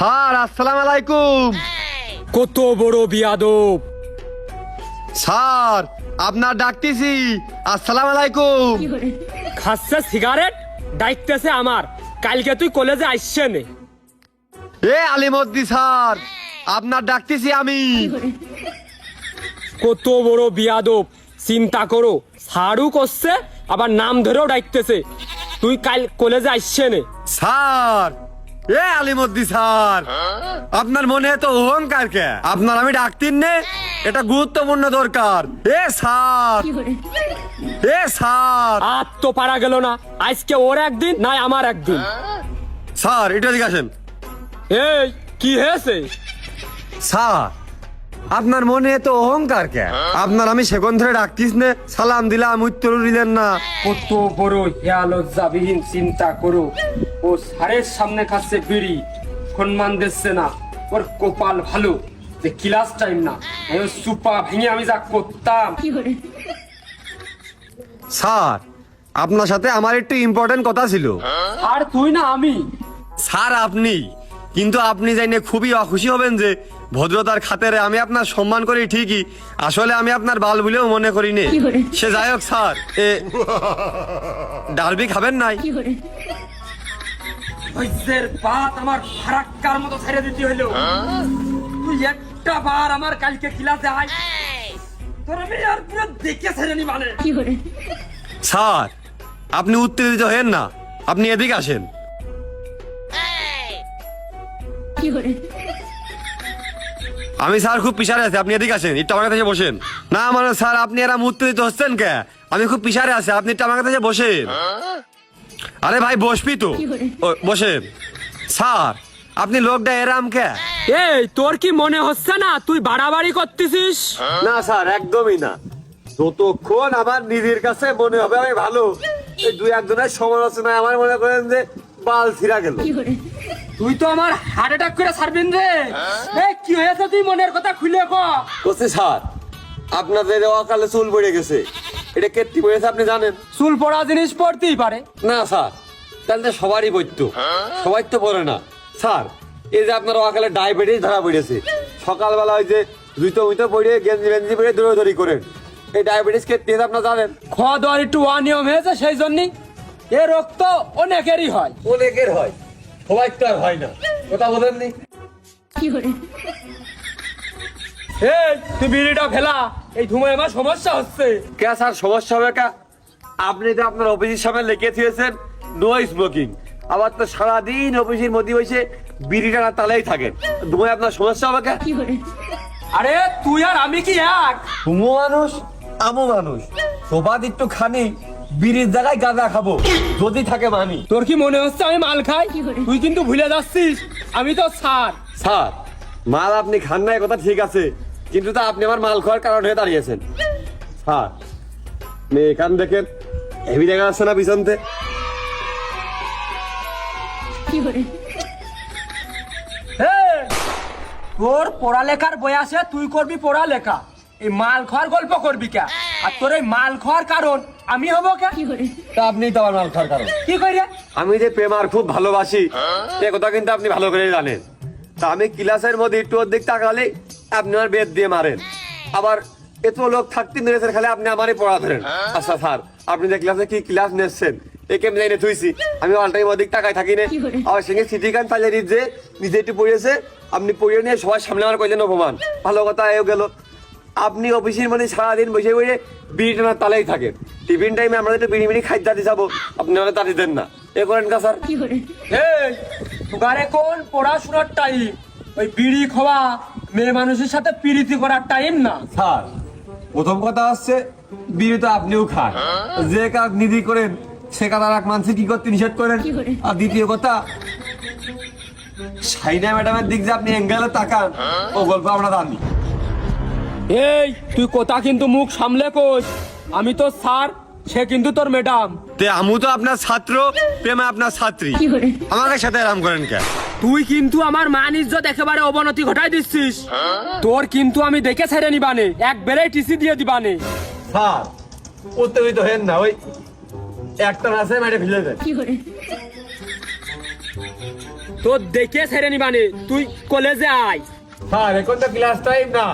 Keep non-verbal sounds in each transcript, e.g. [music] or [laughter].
Sir আসসালাম আলাইকুম কত বড় বিয়াদব। স্যার আপনার ডাকতেছি। আসসালাম আলাইকুম খাচ্ছে সিগারেট ডাইতেছে আমার। কালকে তুই কলেজে আসছে নে। এ আলিমদ্দি স্যার আপনার ডাকতেছি আমি। কত বড় বিয়াদব। চিন্তা করো সারু করছে আবার নাম ধরেও ডাকতেছে। তুই কাল কলেজে আসছে নে। স্যার এ আলিমদ্দি স্যার। আপনার মনে তো অহংকার কে? আপনার আমি ডাকতিন নে? এটা গুরুত্বপূর্ণ দরকার। এ স্যার। এ স্যার। আর তো পারা গেল না। আজকে ওর একদিন নাই আমার একদিন। স্যার এটা দিকে আসেন। এই কি হয়েছে? স্যার আপনার মনে তো অহংকার কে? আপনার আমি সেকন্দ ধরে ডাকতিস নে সালাম দিলাম উত্তর দিলেন না। কত বড় হিয়া লজ্জাবিহীন চিন্তা করো। ও সারের সামনে খাচ্ছে বিড়ি সম্মান দিচ্ছে না। ওর কপাল ভালো যে ক্লাস টাইম না। ওর সুপা ভেঙে আমি যা করতাম। স্যার আপনার সাথে আমার একটু ইম্পর্টেন্ট কথা ছিল। আর তুই না আমি। স্যার আপনি? কিন্তু আপনি জানি খুবই অখুশি হবেন যে ভদ্রতার খাতেরে আমি আপনার সম্মান করি ঠিকই। আসলে আমি আপনার বাল বলেও মনে করি নে। সে যাই হোক স্যার এ ডালবি খাবেন নাই? ধৈর্যের বাত আমার ফারাক্কার মতো ছেড়ে দিতে হইল তুই একটা বার আমার কালকে ক্লাসে আয়। তোর আমি আর পুরো দেখে ছেড়ে নি মানে স্যার আপনি উত্তেজিত হেন না। আপনি এদিকে আসেন। আমি স্যার খুব পিছারে আছি আপনি এদিকে আসেন একটু আমার কাছে বসেন। না মানে স্যার আপনি এরম উত্তেজিত হচ্ছেন কে? আমি খুব পিছারে আছি আপনি একটু আমার কাছে বসেন। আরে ভাই বসবি তো। বসেন। স্যার আপনি লোকটা এরাম কে? এই তোর কি মনে হচ্ছে না তুই বাড়াবাড়ি করতেছিস? না স্যার একদমই না। যতক্ষণ আমার নিজের কাছে মনে হবে আমি ভালো। এই দুই একজনের সমালোচনায় আমার মনে করেন যে বাল ছিঁড়া গেল। তুই তো আমার হার্ট অ্যাটাক করে ছাড়বেন রে। এই কি হয়েছে তুই মনের কথা খুলে ক? বলছি স্যার আপনাদের অকালে চুল পড়ে গেছে। এটা কেটে পড়েছে আপনি জানেন? চুল পড়া জিনিস পড়তেই পারে। না স্যার তাহলে তো সবারই পড়তো সবাই তো পড়ে না। স্যার এই যে আপনার অকালে ডায়াবেটিস ধরা পড়েছে সকালবেলা ওই যে জুতো মুতো পড়ে গেঞ্জি বেঞ্জি পরে দৌড়াদৌড়ি করেন। এই ডায়াবেটিস কেটে আপনি জানেন? খাওয়া দাওয়ার একটু অনিয়ম হয়েছে সেই জন্যই। এ রোগ তো অনেকেরই হয়। অনেকের হয়। সবাই তো আর হয় না। কথা বলেননি? এই তুই বিড়িটা ফেলা। এই ধুমায় আমার সমস্যা হচ্ছে। কে স্যার সমস্যা হবে কা? আপনি তো আপনার অফিসের সামনে লিখে দিয়েছেন নো স্মোকিং আবার তো সারাদিন অফিসের মধ্যে বসে বিড়ি টানা তালেই থাকে। ধুমায় আপনার সমস্যা হবে কা? আরে তুই আর আমি কি এক? তুমো মানুষ আমো মানুষ। সোবাদ একটু খানি বিড়ির জায়গায় গাঁজা খাব। যদি থাকে মানি। তোর কি মনে হচ্ছে আমি মাল খাই? তুই কিন্তু ভুলে যাচ্ছিস। আমি তো সার। স্যার মাল আপনি খান না কথা ঠিক আছে। কিন্তু তা আপনি আমার মাল খাওয়ার কারণ হয়ে দাঁড়িয়েছেন। স্যার আপনি এখান দেখেন হেভি দেখা যাচ্ছে না পিছনতে এই, তোর পড়ালেখার বয়সে তুই করবি পড়ালেখা। এই মাল খাওয়ার গল্প করবি কে? আর তোর এই মাল খাওয়ার কারণ আমি হব কে? তা আপনিই তো আমার মাল খাওয়ার কারণ। কি করি রে? আমি যে প্রেম আর খুব ভালোবাসি এ কথা কিন্তু আপনি ভালো করে জানেন। তা আমি ক্লাসের মধ্যে একটু অর্ধেক তাকালে আপনি আমার বেদ দিয়ে মারেন। আবার এত লোক থাকতে মেরেছেন খালি আপনি আমারই পড়া ধরেন। আচ্ছা স্যার আপনি যে ক্লাসে কি ক্লাস নিচ্ছেন এ কেমন জানি থুইছি। আমি অল টাইম অধিক টাকায় থাকি না। আবার সঙ্গে সিটি গান যে নিজে একটু পড়িয়েছে আপনি পড়িয়ে নিয়ে সবার সামনে আমার কইলেন অপমান। ভালো কথা এও গেল। আপনি অফিসের মধ্যে সারাদিন বসে বসে বিড়ি টানার তালেই থাকেন। টিফিন টাইমে আমরা একটু বিড়ি বিড়ি খাইতে দাঁড়িয়ে যাব আপনি আমাদের দাঁড়িয়ে দেন না। এ করেন কা স্যার এই তোগারে কোন পড়াশোনার টাইম? ওই বিড়ি খাওয়া মেয়ে মানুষের সাথে পিরিতি করার টাইম না। স্যার প্রথম কথা হচ্ছে বিড়ি তো আপনিও খান। যে কাজ নিধি করেন সে কাজ আর এক মানুষে কি করতে নিষেধ করেন? আর দ্বিতীয় কথা সাইনা ম্যাডামের দিক যে আপনি অ্যাঙ্গেলে তাকান। ও গল্প আমরা জানি। এই তুই কথা কিন্তু মুখ সামলে কোস আমি তো স্যার সে কিন্তু তোর ম্যাডাম। তে আমু তো আপনার ছাত্র প্রেমে আপনার ছাত্রী। আমাকে সাথে আরাম করেন কে তুই কিন্তু আমার মান ইজ্জত একেবারে অবনতি ঘটাই দিচ্ছিস। তোর কিন্তু আমি দেখে ছেড়ে নিবানে একবারে টিসি দিয়ে দিবানে। স্যার উত্তেজিত হেন না ওই একটা আছে মেরে ফেলে দেন। তোর দেখে ছেড়ে নিবানে তুই কলেজে আয়। স্যার এখন তো ক্লাস টাইম না।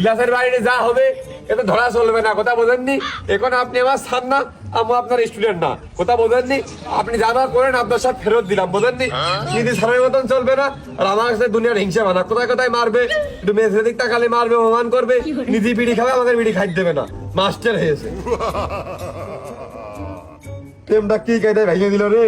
ক্লাসের বাইরে যা হবে এটা ধরা চলবে না কথা বোঝেননি? এখন আপনি আমার সান না আমি আপনার স্টুডেন্ট না কথা বোঝেননি? আপনি যা যা করেন আপনার সব ফেরত দিলাম বোঝেননি? নীতি সারের মতন চলবে না আর আমার কাছে দুনিয়ার হিংসা বানা কোথায় কোথায় মারবে? একটু মেসে দিক তাকালে মারবে অপমান করবে নিধি বিড়ি খাবে আমাদের বিড়ি খাই দেবে না মাস্টার হয়েছে। [laughs] টেমটা কি কেটে ভেঙে দিল রে?